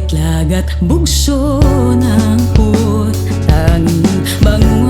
Kapitlag at bugso ng puot Tanging bangon